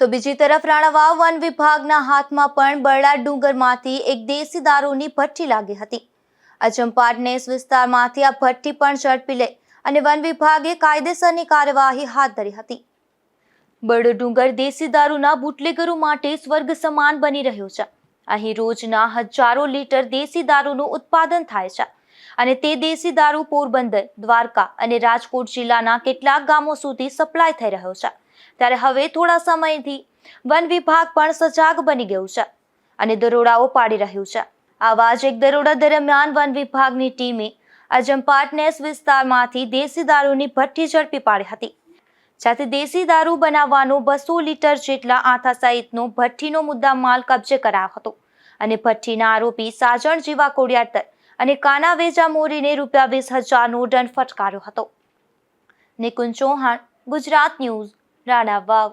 તો બીજી તરફ રાણાવાવ વન વિભાગના હાથમાં પણ બરડા ડુંગરમાંથી એક દેશી દારૂની ભઠ્ઠી લાગી હતી. અચંપાટનેસ વિસ્તારમાંથી આ ભઠ્ઠી પણ ઝડપી લઈ અને વન વિભાગે કાયદેસરની કાર્યવાહી હાથ ધરી હતી. બરડો ડુંગર દેશી દારૂના બુટલેગરો માટે સ્વર્ગ સમાન બની રહ્યો છે. અહીં રોજના હજારો લીટર દેશી દારૂનું ઉત્પાદન થાય છે. અને તે દેશી દારૂ પોરબંદર, દ્વારકા અને રાજકોટ જિલ્લાના કેટલાક ગામો સુધી સપ્લાય થઈ રહ્યો છે. ત્યારે હવે થોડા સમયથી વન વિભાગ પણ સજાગ બની ગયું છે અને દરોડાઓ પાડી રહ્યું છે. આવા જ એક દરોડા દરમિયાન વન વિભાગની ટીમે અજમપાટનેસ વિસ્તારમાંથી દેશી દારૂની ભઠ્ઠી ઝડપી પાડી હતી. જ્યાંથી દેશી દારૂ બનાવવાનો બસો લીટર જેટલા આથા સહિતનો ભઠ્ઠીનો મુદ્દા માલ કબજે કરાયો હતો. અને ભઠ્ઠીના આરોપી સાજણ જીવા કોડિયાતર અને કાના વેજા મોરીને રૂપિયા વીસ હજારનો દંડ ફટકાર્યો હતો. નિકુંજ ચૌહાણ, ગુજરાત ન્યૂઝ, રાણા વાવ.